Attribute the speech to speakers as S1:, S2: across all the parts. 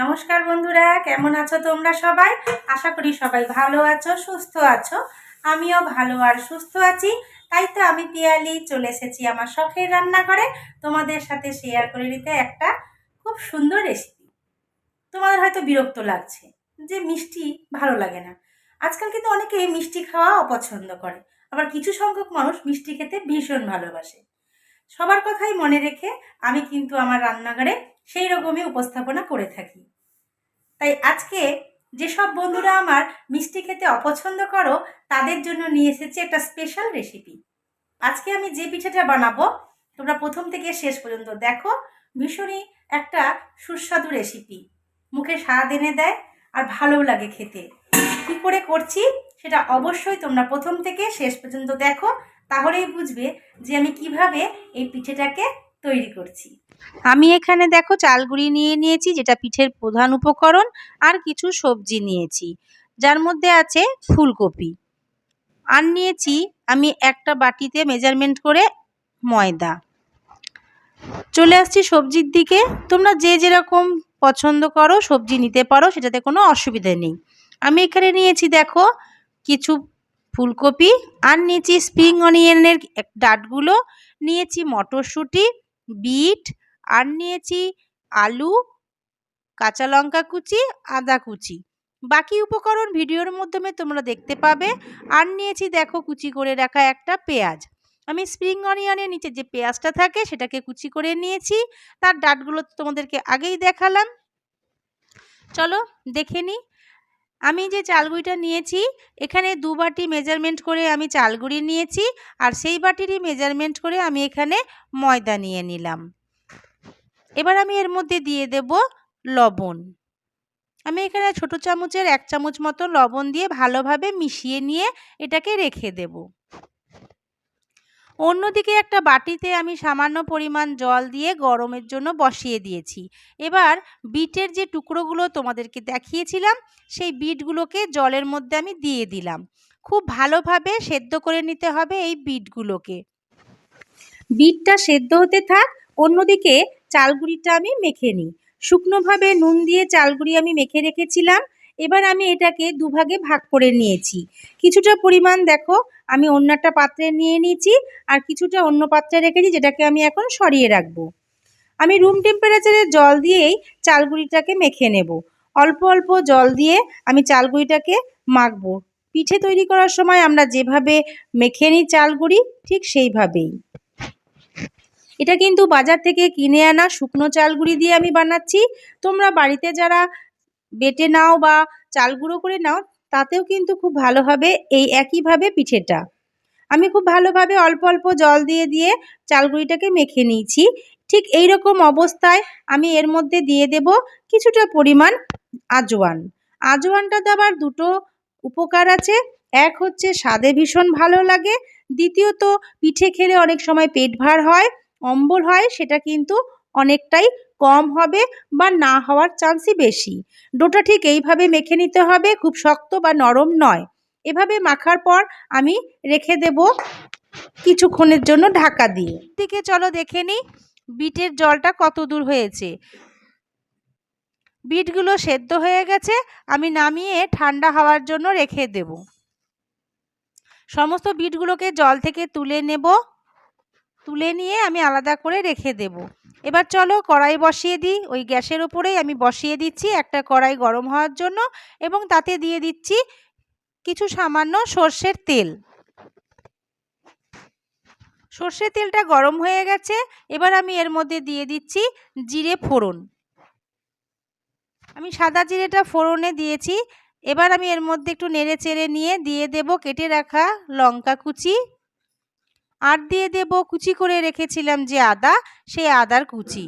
S1: নমস্কার বন্ধুরা, কেমন আছো তোমরা সবাই? আশা করি সবাই ভালো আছো, সুস্থ আছো। আমিও ভালো আর সুস্থ আছি। তাই তো আমি পিয়ালি চলে এসেছি আমার শখের রান্নাঘরে। তোমাদের সাথে শেয়ার করে নিতে একটা খুব সুন্দর রেসিপি তোমাদের হয়তো বিরক্ত লাগছে যে মিষ্টি ভালো লাগে না। আজকাল কিন্তু অনেকে মিষ্টি খাওয়া অপছন্দ করে। আবার কিছু সংখ্যক মানুষ মিষ্টি খেতে ভীষণ ভালোবাসে। সবার কথাই মনে রেখে আমি কিন্তু আমার রান্নাঘরে সেই রকমই উপস্থাপনা করে থাকি। তাই আজকে যেসব বন্ধুরা আমার মিষ্টি খেতে অপছন্দ করো, তাদের জন্য নিয়ে এসেছি একটা স্পেশাল রেসিপি আজকে আমি যে পিঠাটা বানাবো, তোমরা প্রথম থেকে শেষ পর্যন্ত দেখো, ভীষণই একটা সুস্বাদু রেসিপি মুখে স্বাদ এনে দেয় আর ভালোও লাগে খেতে। কী করে করছি, সেটা অবশ্যই তোমরা প্রথম থেকে শেষ পর্যন্ত দেখো, তাহলেই বুঝবে যে আমি কীভাবে এই পিঠেটাকে তৈরি করছি। আমি এখানে দেখো চালগুড়ি নিয়ে নিয়েছি, যেটা পিঠের প্রধান উপকরণ, আর কিছু সবজি নিয়েছি। যার মধ্যে আছে ফুলকপি। আর নিয়েছি আমি একটা বাটিতে মেজারমেন্ট করে ময়দা। চলে আসছি সবজির দিকে। তোমরা যে যেরকম পছন্দ করো, সবজি নিতে পারো, সেটাতে কোনো অসুবিধা নেই। আমি এখানে নিয়েছি দেখো কিছু ফুলকপি, আর নিয়েছি স্প্রিং অনিয়নের ডাটগুলো, নিয়েছি মটরশুঁটি বিট, আর নিয়েছি আলু, কাঁচা লঙ্কা কুচি, আদা কুচি। বাকি উপকরণ ভিডিওর মাধ্যমে তোমরা দেখতে পাবে। আর নিয়েছি দেখো কুচি করে রাখা একটা পেঁয়াজ। আমি স্প্রিং অনিয়নের নিচে যে পেঁয়াজটা থাকে সেটাকে কুচি করে নিয়েছি। তার ডাটগুলো তোমাদেরকে আগেই দেখালাম। চলো দেখে নিই আমি যে চালগুড়িটা নিয়েছি, এখানে দু বাটি মেজারমেন্ট করে আমি চালগুড়ি নিয়েছি আর সেই বাটিরই মেজারমেন্ট করে আমি এখানে ময়দা নিয়ে নিলাম। এবার আমি এর মধ্যে দিয়ে দেব লবণ। আমি এখানে ছোট চামচের এক চামচ মতো লবণ দিয়ে ভালোভাবে মিশিয়ে নিয়ে এটাকে রেখে দেব। অন্যদিকে একটা বাটিতে আমি সামান্য পরিমাণ জল দিয়ে গরমের জন্য বসিয়ে দিয়েছি। এবার বিটের যে টুকরোগুলো তোমাদেরকে দেখিয়েছিলাম, সেই বিটগুলোকে জলের মধ্যে আমি দিয়ে দিলাম। খুব ভালোভাবে সেদ্ধ করে নিতে হবে এই বিটগুলোকে। বিটটা সেদ্ধ হতে থাক, অন্যদিকে চালগুড়িটা আমি মেখে নিই। শুকনোভাবে নুন দিয়ে চালগুড়ি আমি মেখে রেখেছিলাম। এবার আমি এটাকে দুভাগে ভাগ করে নিয়েছি। কিছুটা পরিমাণ দেখো, আমি অন্য একটা পাত্রে নিয়ে নিয়েছি আর কিছুটা অন্য পাত্রে রেখেছি যেটাকে আমি এখন সরিয়ে রাখব। আমি রুম টেম্পারেচারে জল দিয়েই চালগুড়িটাকে মেখে নেব। অল্প অল্প জল দিয়ে আমি চালগুড়িটাকে মাখবো। পিঠে তৈরি করার সময় আমরা যেভাবে মেখে নিই চালগুড়ি, ঠিক সেইভাবেই। এটা কিন্তু বাজার থেকে কিনে আনা শুকনো চালগুড়ি দিয়ে আমি বানাচ্ছি। তোমরা বাড়িতে যারা বেটে নাও বা চাল গুঁড়ো করে নাও, তাতেও কিন্তু খুব ভালো হবে এই একইভাবে পিঠেটা। আমি খুব ভালোভাবে অল্প অল্প জল দিয়ে দিয়ে চালগুড়িটাকে মেখে নিয়েছি। ঠিক এই রকম অবস্থায় আমি এর মধ্যে দিয়ে দেব কিছুটা পরিমাণ আজওয়ান। আজওয়ানটা দেওয়ার দুটো উপকার আছে। এক হচ্ছে স্বাদে ভীষণ ভালো লাগে। দ্বিতীয়ত, পিঠে খেলে অনেক সময় পেট ভার হয়, অম্বল হয়, সেটা কিন্তু অনেকটাই কম হবে বা না হওয়ার চান্সই বেশি। ডোটা ঠিক এইভাবে মেখে নিতে হবে, খুব শক্ত বা নরম নয়। এভাবে মাখার পর আমি রেখে দেব কিছুক্ষণের জন্য ঢাকা দিয়ে। দিকে চলো দেখে নিই বিটের জলটা কত দূর হয়েছে। বিটগুলো সেদ্ধ হয়ে গেছে, আমি নামিয়ে ঠান্ডা হওয়ার জন্য রেখে দেব। সমস্ত বিটগুলোকে জল থেকে তুলে নেব। তুলে নিয়ে আমি আলাদা করে রেখে দেব। এবার চলো কড়াই বসিয়ে দিই। ওই গ্যাসের ওপরেই আমি বসিয়ে দিচ্ছি একটা কড়াই গরম হওয়ার জন্য এবং তাতে দিয়ে দিচ্ছি কিছু সামান্য সর্ষের তেল। সর্ষের তেলটা গরম হয়ে গেছে। এবার আমি এর মধ্যে দিয়ে দিচ্ছি জিরে ফোড়ন। আমি সাদা জিরেটা ফোড়নে দিয়েছি। এবার আমি এর মধ্যে একটু নেড়ে চেড়ে নিয়ে দিয়ে দেব কেটে রাখা লঙ্কা কুচি। আর দিয়ে দেব কুচি করে রেখেছিলাম যে আদা, সেই আদার কুচি।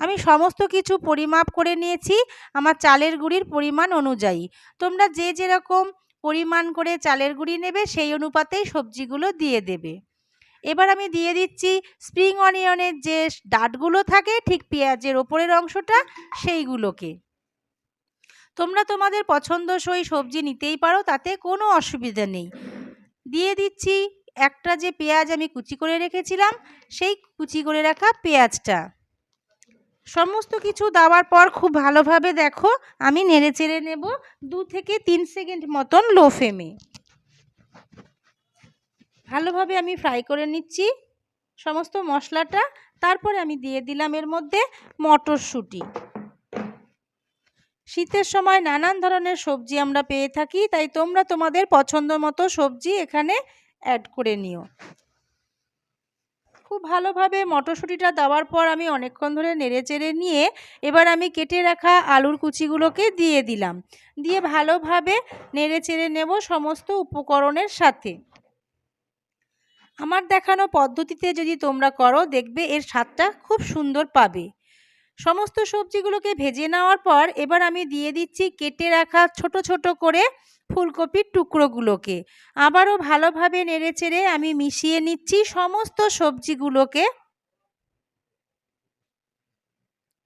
S1: আমি সমস্ত কিছু পরিমাপ করে নিয়েছি আমার চালের গুঁড়ির পরিমাণ অনুযায়ী। তোমরা যে যেরকম পরিমাণ করে চালের গুঁড়ি নেবে সেই অনুপাতেই সবজিগুলো দিয়ে দেবে। এবার আমি দিয়ে দিচ্ছি স্প্রিং অনিয়নের যে ডাটগুলো থাকে, ঠিক পেঁয়াজের ওপরের অংশটা, সেইগুলোকে। তোমরা তোমাদের পছন্দসই সবজি নিতেই পারো, তাতে কোনো অসুবিধা নেই। দিয়ে দিচ্ছি একটা যে পেঁয়াজ আমি কুচি করে রেখেছিলাম, সেই কুচি করে রাখা পেঁয়াজটা। সমস্ত কিছু দেওয়ার পর খুব ভালোভাবে দেখো, আমি নেড়ে চেড়ে নেব দু থেকে তিন সেকেন্ড মতন লো ফ্লেমে। ভালোভাবে আমি ফ্রাই করে নিচ্ছি সমস্ত মশলাটা। তারপরে আমি দিয়ে দিলাম এর মধ্যে মটরশুঁটি। শীতের সময় নানান ধরনের সবজি আমরা পেয়ে থাকি, তাই তোমরা তোমাদের পছন্দ মতো সবজি এখানে অ্যাড করে নিও। খুব ভালোভাবে মটরশুঁটিটা দেওয়ার পর আমি অনেকক্ষণ ধরে নেড়ে চেড়ে নিয়ে এবার আমি কেটে রাখা আলুর কুচিগুলোকে দিয়ে দিলাম। দিয়ে ভালোভাবে নেড়ে চেড়ে নেব সমস্ত উপকরণের সাথে। আমার দেখানো পদ্ধতিতে যদি তোমরা করো, দেখবে এর স্বাদটা খুব সুন্দর পাবে। সমস্ত সবজিগুলোকে ভেজে নেওয়ার পর এবার আমি দিয়ে দিচ্ছি কেটে রাখা ছোট ছোট করে ফুলকপির টুকরোগুলোকে। আবারও ভালোভাবে নেড়েচেড়ে আমি মিশিয়ে নিচ্ছি সমস্ত সবজিগুলোকে।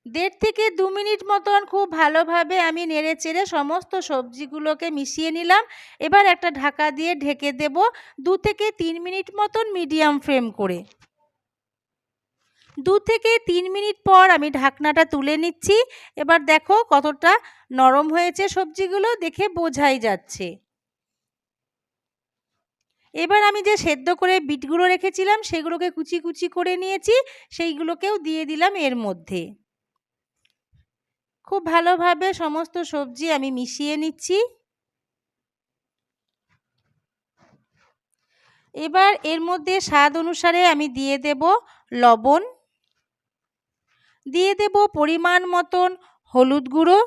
S1: দেড় থেকে দু মিনিট মতন খুব ভালোভাবে আমি নেড়ে চেড়ে সমস্ত সবজিগুলোকে মিশিয়ে নিলাম। এবার একটা ঢাকা দিয়ে ঢেকে দেব দু থেকে তিন মিনিট মতন মিডিয়াম ফ্লেম করে। দু থেকে তিন মিনিট পর আমি ঢাকনাটা তুলে নিচ্ছি। এবার দেখো কতটা নরম হয়েছে সবজিগুলো, দেখে বোঝাই যাচ্ছে। এবার আমি যে সেদ্ধ করে বিটগুলো রেখেছিলাম, সেগুলোকে কুচি কুচি করে নিয়েছি, সেইগুলোকেও দিয়ে দিলাম এর মধ্যে। খুব ভালোভাবে সমস্ত সবজি আমি মিশিয়ে নিচ্ছি। এবার এর মধ্যে স্বাদ অনুসারে আমি দিয়ে দেব লবণ। দিয়ে দেব পরিমাণ মতন হলুদ গুঁড়ো।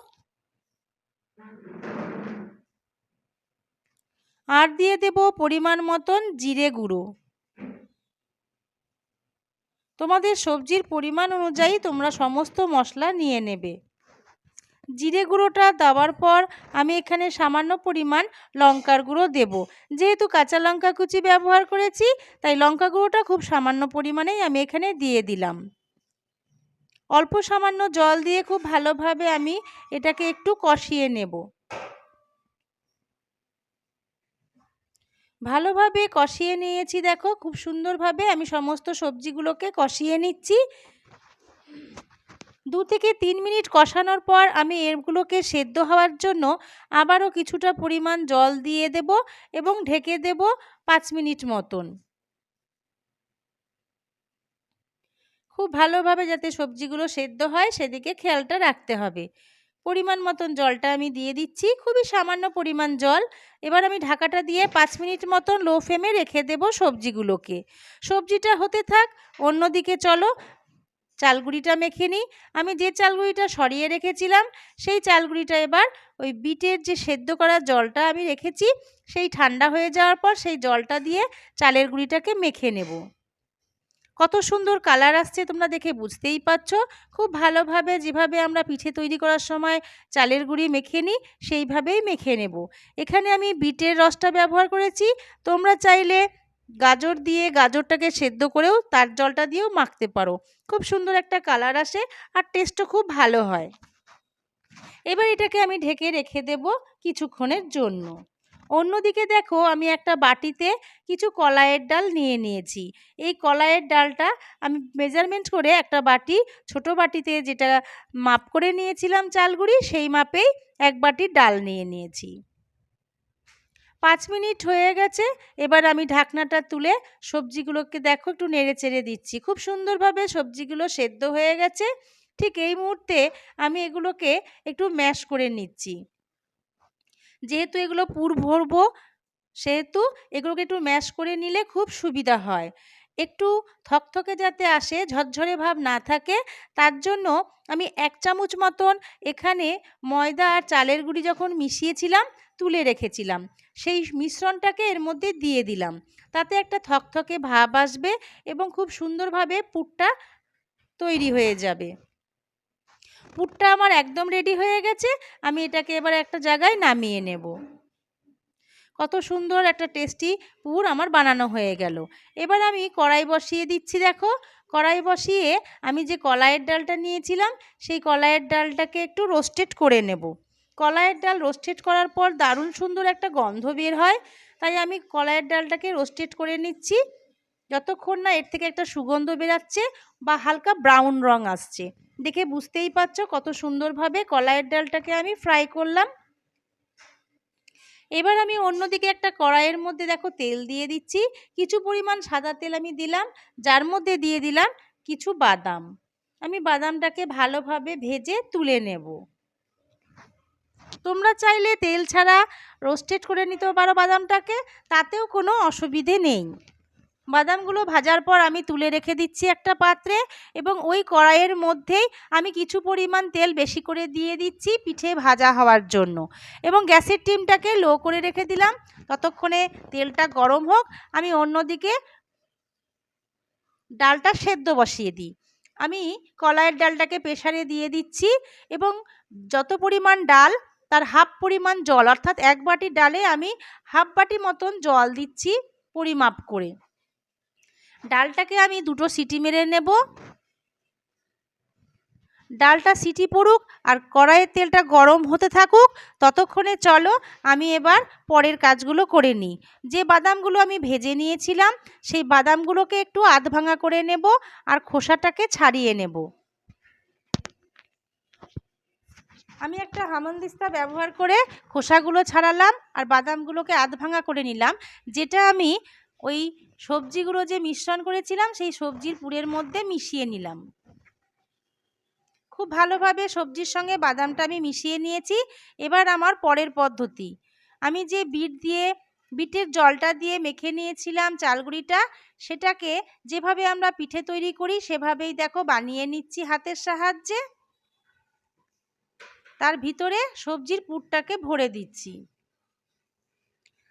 S1: আর দিয়ে দেব পরিমাণ মতন জিরে গুঁড়ো। তোমাদের সবজির পরিমাণ অনুযায়ী তোমরা সমস্ত মশলা নিয়ে নেবে। জিরে গুঁড়োটা দেওয়ার পর আমি এখানে সামান্য পরিমাণ লঙ্কার গুঁড়ো দেব। যেহেতু কাঁচা লঙ্কা কুচি ব্যবহার করেছি, তাই লঙ্কা গুঁড়োটা খুব সামান্য পরিমাণেই আমি এখানে দিয়ে দিলাম। অল্প সামান্য জল দিয়ে খুব ভালোভাবে আমি এটাকে একটু কষিয়ে নেব। ভালোভাবে কষিয়ে নিয়েছি, দেখো, খুব সুন্দরভাবে আমি সমস্ত সবজিগুলোকে কষিয়ে নিচ্ছি। দু থেকে তিন মিনিট কষানোর পর আমি এগুলোকে সেদ্ধ হওয়ার জন্য আবারও কিছুটা পরিমাণ জল দিয়ে দেব এবং ঢেকে দেব পাঁচ মিনিট মতন। খুব ভালোভাবে যাতে সবজিগুলো সেদ্ধ হয়, সেদিকে খেয়ালটা রাখতে হবে। পরিমাণ মতন জলটা আমি দিয়ে দিচ্ছি, খুবই সামান্য পরিমাণ জল। এবার আমি ঢাকাটা দিয়ে পাঁচ মিনিট মতন লো ফ্লেমে রেখে দেব সবজিগুলোকে। সবজিটা হতে থাক, অন্যদিকে চলো, চালগুড়িটা মেখে নিই। আমি যে চালগুড়িটা সরিয়ে রেখেছিলাম, সেই চালগুড়িটা এবার ওই বিটের যে সেদ্ধ করা জলটা আমি রেখেছি, সেই ঠান্ডা হয়ে যাওয়ার পর সেই জলটা দিয়ে চালের গুঁড়িটাকে মেখে নেব। কত সুন্দর কালার আসছে তোমরা দেখে বুঝতেই পারছ। খুব ভালোভাবে যেভাবে আমরা পিঠে তৈরি করার সময় চালের গুঁড়ি মেখে নিই, সেইভাবেই মেখে নেব। এখানে আমি বিটের রসটা ব্যবহার করেছি। তোমরা চাইলে গাজর দিয়ে গাজরটাকে সেদ্ধ করেও তার জলটা দিয়েও মাখতে পারো। খুব সুন্দর একটা কালার আসে আর টেস্টও খুব ভালো হয়। এবার এটাকে আমি ঢেকে রেখে দেব কিছুক্ষণের জন্য। অন্যদিকে দেখো, আমি একটা বাটিতে কিছু কলাইয়ের ডাল নিয়ে নিয়েছি। এই কলাইয়ের ডালটা আমি মেজারমেন্ট করে একটা বাটি, ছোট বাটিতে যেটা মাপ করে নিয়েছিলাম চালগুড়ি, সেই মাপেই এক বাটি ডাল নিয়ে নিয়েছি। পাঁচ মিনিট হয়ে গেছে, এবার আমি ঢাকনাটা তুলে সবজিগুলোকে দেখো, একটু নেড়ে চেড়ে দিচ্ছি। খুব সুন্দরভাবে সবজিগুলো সেদ্ধ হয়ে গেছে। ঠিক এই মুহূর্তে আমি এগুলোকে একটু ম্যাশ করে নিচ্ছি। যেহেতু এগুলো পুর ভরবো, সেহেতু এগুলোকে একটু ম্যাশ করে নিলে খুব সুবিধা হয়। একটু থকথকে যাতে আসে, ঝরঝরে ভাব না থাকে, তার জন্য আমি এক চামচ মতন এখানে ময়দা আর চালের গুঁড়ি যখন মিশিয়েছিলাম, তুলে রেখেছিলাম, সেই মিশ্রণটাকে এর মধ্যে দিয়ে দিলাম। তাতে একটা থকথকে ভাব আসবে এবং খুব সুন্দরভাবে পুরটা তৈরি হয়ে যাবে। পুরটা আমার একদম রেডি হয়ে গেছে, আমি এটাকে এবার একটা জায়গায় নামিয়ে নেব। কত সুন্দর একটা টেস্টি পুর আমার বানানো হয়ে গেল। এবার আমি কড়াই বসিয়ে দিচ্ছি, দেখো। কড়াই বসিয়ে আমি যে কলাইয়ের ডালটা নিয়েছিলাম, সেই কলাইয়ের ডালটাকে একটু রোস্টেড করে নেব। কলাইয়ের ডাল রোস্টেড করার পর দারুণ সুন্দর একটা গন্ধ বের হয়, তাই আমি কলাইয়ের ডালটাকে রোস্টেড করে নিচ্ছি। যতক্ষণ না এর থেকে একটা সুগন্ধ বেরাচ্ছে বা হালকা ব্রাউন রং আসছে। দেখে বুঝতেই পারছ কত সুন্দরভাবে কলাইয়ের ডালটাকে আমি ফ্রাই করলাম। এবার আমি অন্যদিকে একটা কড়াইয়ের মধ্যে দেখো তেল দিয়ে দিচ্ছি। কিছু পরিমাণ সাদা তেল আমি দিলাম, যার মধ্যে দিয়ে দিলাম কিছু বাদাম। আমি বাদামটাকে ভালোভাবে ভেজে তুলে নেব। তোমরা চাইলে তেল ছাড়া রোস্টেড করে নিতেও পারো বাদামটাকে, তাতেও কোনো অসুবিধে নেই। বাদামগুলো ভাজার পর আমি তুলে রেখে দিচ্ছি একটা পাত্রে এবং ওই কড়াইয়ের মধ্যেই আমি কিছু পরিমাণ তেল বেশি করে দিয়ে দিচ্ছি পিঠে ভাজা হওয়ার জন্য। এবং গ্যাসের টিমটাকে লো করে রেখে দিলাম। ততক্ষণে তেলটা গরম হোক, আমি অন্যদিকে ডালটা সেদ্ধ বসিয়ে দিই। আমি কলাইয়ের ডালটাকে প্রেশারে দিয়ে দিচ্ছি এবং যত পরিমাণ ডাল, তার হাফ পরিমাণ জল, অর্থাৎ এক বাটি ডালে আমি হাফ বাটি মতন জল দিচ্ছি পরিমাপ করে। ডালটাকে আমি দুটো সিটি মেরে নেব। ডালটা সিটি পড়ুক আর কড়াইয়ের তেলটা গরম হতে থাকুক, ততক্ষণে চলো আমি এবার পরের কাজগুলো করে নিই। যে বাদামগুলো আমি ভেজে নিয়েছিলাম, সেই বাদামগুলোকে একটু আধ ভাঙা করে নেব আর খোসাটাকে ছাড়িয়ে নেব। আমি একটা হামনদিস্তা ব্যবহার করে খোসাগুলো ছাড়ালাম আর বাদামগুলোকে আধ ভাঙা করে নিলাম, যেটা আমি ওই সবজিগুলো যে মিশ্রণ করেছিলাম, সেই সবজির পুরের মধ্যে মিশিয়ে নিলাম। খুব ভালোভাবে সবজির সঙ্গে বাদামটা আমি মিশিয়ে নিয়েছি। এবার আমার পরের পদ্ধতি। আমি যে বিট দিয়ে, বিটের জলটা দিয়ে মেখে নিয়েছিলাম চালগুড়িটা, সেটাকে যেভাবে আমরা পিঠে তৈরি করি, সেভাবেই দেখো বানিয়ে নিচ্ছি হাতের সাহায্যে। তার ভিতরে সবজির পুরটাকে ভরে দিচ্ছি।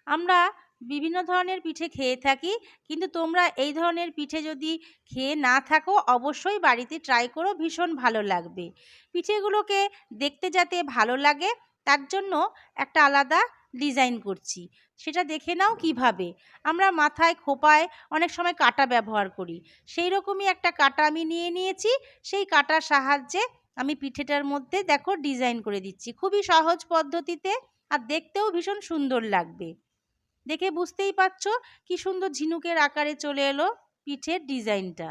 S1: আমরা বিভিন্ন ধরনের পিঠে খেয়ে থাকি। কিন্তু তোমরা এই ধরনের পিঠে যদি খেয়ে না থাকো, অবশ্যই বাড়িতে ট্রাই করো, ভীষণ ভালো লাগবে। পিঠেগুলোকে দেখতে যাতে ভালো লাগে, তার জন্য একটা আলাদা ডিজাইন করছি। সেটা দেখে নাও কীভাবে। আমরা মাথায় খোপায় অনেক সময় কাটা ব্যবহার করি। সেই রকমই একটা কাটা আমি নিয়ে নিয়েছি। সেই কাটার সাহায্যে আমি পিঠেটার মধ্যে দেখো ডিজাইন করে দিচ্ছি। খুবই সহজ পদ্ধতিতে আর দেখতেও ভীষণ সুন্দর লাগবে। দেখে বুঝতেই পারছ কি সুন্দর ঝিনুকের আকারে চলে এলো পিঠের ডিজাইনটা।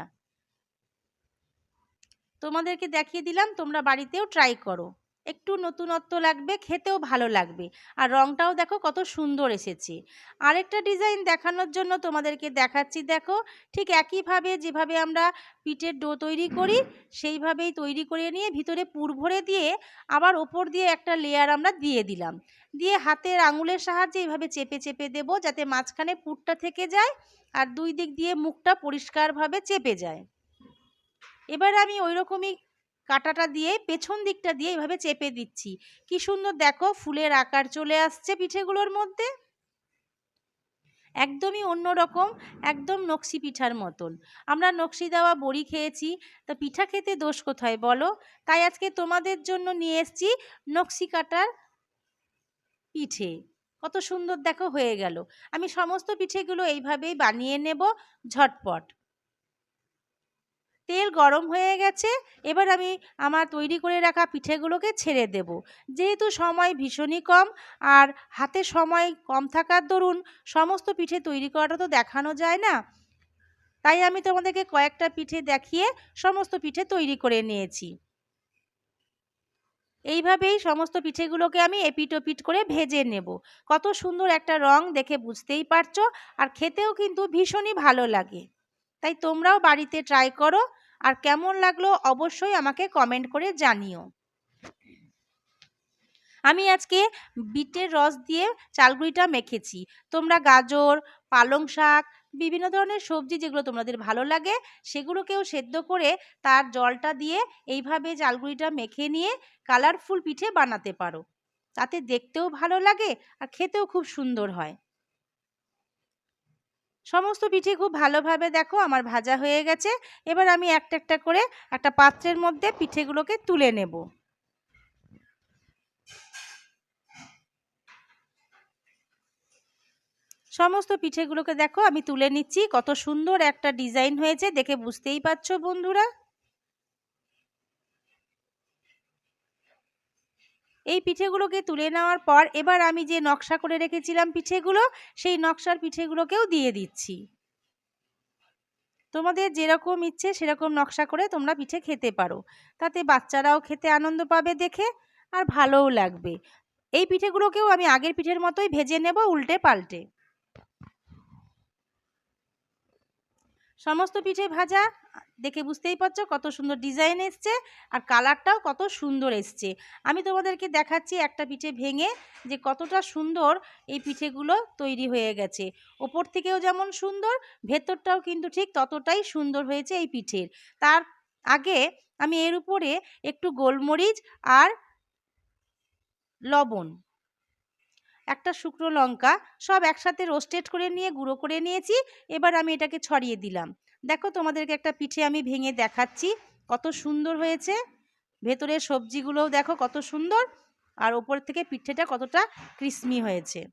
S1: তোমাদেরকে দেখিয়ে দিলাম, তোমরা বাড়িতেও ট্রাই করো। একটু নতুনত্ব লাগবে, খেতেও ভালো লাগবে। আর রংটাও দেখো কত সুন্দর এসেছে। আরেকটা ডিজাইন দেখানোর জন্য তোমাদেরকে দেখাচ্ছি, দেখো। ঠিক একইভাবে যেভাবে আমরা পিঠের ডো তৈরি করি, সেইভাবেই তৈরি করে নিয়ে ভিতরে পুর ভরে দিয়ে আবার ওপর দিয়ে একটা লেয়ার আমরা দিয়ে দিলাম। দিয়ে হাতের আঙুলের সাহায্যে এইভাবে চেপে চেপে দেব যাতে মাঝখানে পুরটা থেকে যায় আর দুই দিক দিয়ে মুখটা পরিষ্কারভাবে চেপে যায়। এবার আমি ওই রকমই কাটাটা দিয়ে পেছন দিকটা দিয়ে এইভাবে চেপে দিচ্ছি। কি সুন্দর দেখো, ফুলের আকার চলে আসছে পিঠেগুলোর মধ্যে। একদমই অন্য রকম একদম নকশি পিঠার মতন। আমরা নকশি দেওয়া বড়ি খেয়েছি, তা পিঠা খেতে দোষ কোথায় বলো? তাই আজকে তোমাদের জন্য নিয়ে এসছি নকশি কাটার পিঠে। কত সুন্দর দেখো হয়ে গেল। আমি সমস্ত পিঠেগুলো এইভাবেই বানিয়ে নেব ঝটপট। তেল গরম হয়ে গেছে, এবার আমি আমার তৈরি করে রাখা পিঠেগুলোকে ছেড়ে দেব। যেহেতু সময় ভীষণই কম আর হাতে সময় কম থাকার দরুন সমস্ত পিঠে তৈরি করাটা তো দেখানো যায় না, তাই আমি তোমাদেরকে কয়েকটা পিঠে দেখিয়ে সমস্ত পিঠে তৈরি করে নিয়েছি। এইভাবেই সমস্ত পিঠেগুলোকে আমি এপিট ওপিট করে ভেজে নেব। কত সুন্দর একটা রং দেখে বুঝতেই পারছ, আর খেতেও কিন্তু ভীষণই ভালো লাগে। তাই তোমরাও বাড়িতে ট্রাই করো। আর কেমন লাগল অবশ্যই আমাকে কমেন্ট করে জানিও। আমি আজকে বিটের রস দিয়ে চালগুড়িটা মেখেছি। তোমরা গাজর, পালং শাক, বিভিন্ন ধরনের সবজি যেগুলো তোমাদের ভালো লাগে, সেগুলোকেও সেদ্ধ করে তার জলটা দিয়ে এইভাবে চালগুড়িটা মেখে নিয়ে কালারফুল পিঠে বানাতে পারো। তাতে দেখতেও ভালো লাগে আর খেতেও খুব সুন্দর হয়। সমস্ত পিঠে খুব ভালোভাবে দেখো আমার ভাজা হয়ে গেছে। এবার আমি একটা একটা করে একটা পাত্রের মধ্যে পিঠেগুলোকে তুলে নেব। সমস্ত পিঠেগুলোকে দেখো আমি তুলে নিচ্ছি। কত সুন্দর একটা ডিজাইন হয়েছে, দেখে বুঝতেই পারছ বন্ধুরা। এই পিঠেগুলোকে তুলে নেওয়ার পর এবার আমি যে নকশা করে রেখেছিলাম পিঠেগুলো, সেই নকশার পিঠেগুলোকেও দিয়ে দিচ্ছি। তোমাদের যেরকম ইচ্ছে সেরকম নকশা করে তোমরা পিঠে খেতে পারো। তাতে বাচ্চারাও খেতে আনন্দ পাবে দেখে আর ভালোও লাগবে। এই পিঠেগুলোকেও আমি আগের পিঠের মতোই ভেজে নেব উল্টে পাল্টে। সমস্ত পিঠে ভাজা, দেখে বুঝতেই পারছ কত সুন্দর ডিজাইন এসছে আর কালারটাও কত সুন্দর এসছে। আমি তোমাদেরকে দেখাচ্ছি একটা পিঠে ভেঙে যে কতটা সুন্দর এই পিঠেগুলো তৈরি হয়ে গেছে। ওপর থেকেও যেমন সুন্দর, ভেতরটাও কিন্তু ঠিক ততটাই সুন্দর হয়েছে এই পিঠের। তার আগে আমি এর উপরে একটু গোলমরিচ আর লবণ একটা শুকনো লঙ্কা সব একসাথে রোস্টেড করে নিয়ে, গুঁড়ো করে নিয়েছি। এবার আমি এটাকে ছড়িয়ে দিলাম। দেখো তোমাদেরকে একটা পিঠে আমি ভেঙে দেখাচ্ছি। কত সুন্দর হয়েছে। ভেতরের সবজিগুলোও দেখো কত সুন্দর। আর ওপর থেকে পিঠেটা কতটা ক্রিসমি হয়েছে।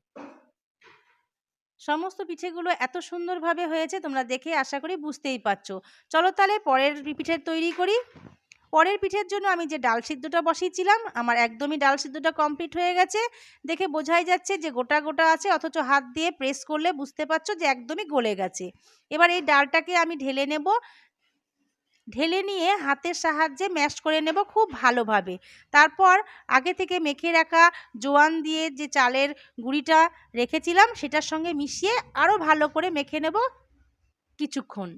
S1: সমস্ত পিঠেগুলো এত সুন্দরভাবে হয়েছে, তোমরা দেখে আশা করি বুঝতেই পারছ। চলো তাহলে পরের পিঠের তৈরি করি। পরের পিঠের জন্য আমি যে ডাল সিদ্ধটা বসিয়েছিলাম, আমার একদমই ডাল সিদ্ধটা কমপ্লিট হয়ে গেছে। দেখে বোঝাই যাচ্ছে যে গোটা গোটা আছে, অথচ হাত দিয়ে প্রেস করলে বুঝতে পারছ যে একদমই গলে গেছে। এবার এই ডালটাকে আমি ঢেলে নেব। ঢেলে নিয়ে হাতের সাহায্যে ম্যাশ করে নেব খুব ভালোভাবে। তারপর আগে থেকে মেখে রাখা জোয়ান দিয়ে যে চালের গুঁড়িটা রেখেছিলাম, সেটার সঙ্গে মিশিয়ে আরও ভালো করে মেখে নেব কিছুক্ষণ।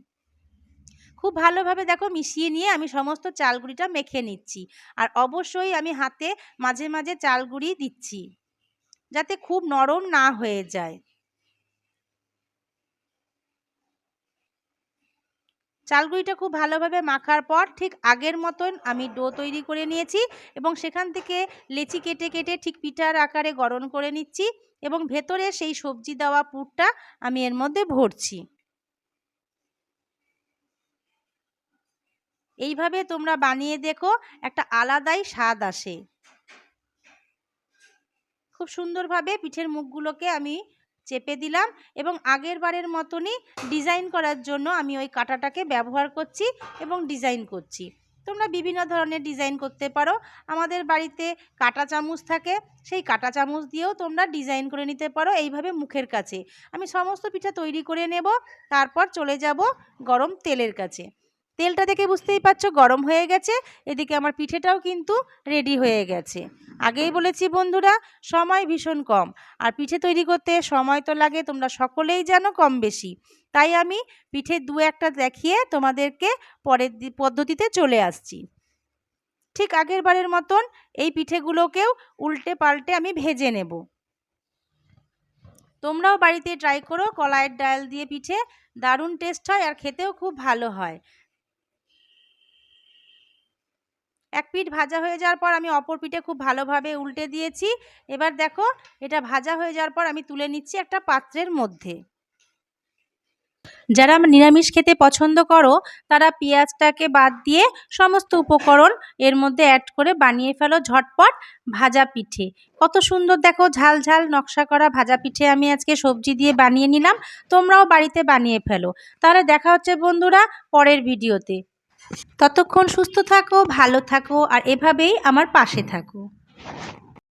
S1: খুব ভালোভাবে দেখো মিশিয়ে নিয়ে আমি সমস্ত চালগুড়িটা মেখে নিচ্ছি। আর অবশ্যই আমি হাতে মাঝে মাঝে চালগুড়ি দিচ্ছি যাতে খুব নরম না হয়ে যায়। চালগুড়িটা খুব ভালোভাবে মাখার পর ঠিক আগের মতন আমি ডো তৈরি করে নিয়েছি এবং সেখান থেকে লেচি কেটে কেটে ঠিক পিঠার আকারে গরম করে নিচ্ছি এবং ভেতরে সেই সবজি দেওয়া পুরটা আমি এর মধ্যে ভরছি। এইভাবে তোমরা বানিয়ে দেখো, একটা আলাদাই স্বাদ আসে। খুব সুন্দরভাবে পিঠের মুখগুলোকে আমি চেপে দিলাম এবং আগের বারের মতনই ডিজাইন করার জন্য আমি ওই কাঁটাটাকে ব্যবহার করছি এবং ডিজাইন করছি। তোমরা বিভিন্ন ধরনের ডিজাইন করতে পারো। আমাদের বাড়িতে কাটা চামচ থাকে, সেই কাটা চামচ দিয়েও তোমরা ডিজাইন করে নিতে পারো এইভাবে মুখের কাছে। আমি সমস্ত পিঠা তৈরি করে নেব, তারপর চলে যাব গরম তেলের কাছে। তেলটা দেখে বুঝতেই পারছ গরম হয়ে গেছে, এদিকে আমার পিঠেটাও কিন্তু রেডি হয়ে গেছে। আগেই বলেছি বন্ধুরা, সময় ভীষণ কম, আর পিঠে তৈরি করতে সময় তো লাগে, তোমরা সকলেই জানো কম বেশি। তাই আমি পিঠে দু একটা দেখিয়ে তোমাদেরকে পরের পদ্ধতিতে চলে আসছি। ঠিক আগের বারের মতন এই পিঠেগুলোকেও উল্টে পাল্টে আমি ভেজে নেব। তোমরাও বাড়িতে ট্রাই করো, কলাইয়ের ডাল দিয়ে পিঠে, দারুণ টেস্ট হয় আর খেতেও খুব ভালো হয়। এক পিঠ ভাজা হয়ে যাওয়ার পর আমি অপর পিঠে খুব ভালোভাবে উল্টে দিয়েছি। এবার দেখো, এটা ভাজা হয়ে যাওয়ার পর আমি তুলে নিচ্ছি একটা পাত্রের মধ্যে। যারা নিরামিষ খেতে পছন্দ করো, তারা পেঁয়াজটাকে বাদ দিয়ে সমস্ত উপকরণ এর মধ্যে অ্যাড করে বানিয়ে ফেলো ঝটপট ভাজা পিঠে। কত সুন্দর দেখো, ঝাল ঝাল নকশা করা ভাজা পিঠে আমি আজকে সবজি দিয়ে বানিয়ে নিলাম। তোমরাও বাড়িতে বানিয়ে ফেলো। তাহলে দেখা হচ্ছে বন্ধুরা পরের ভিডিওতে ততক্ষণ সুস্থ থাকো ভালো থাকো আর এভাবেই আমার পাশে থাকো।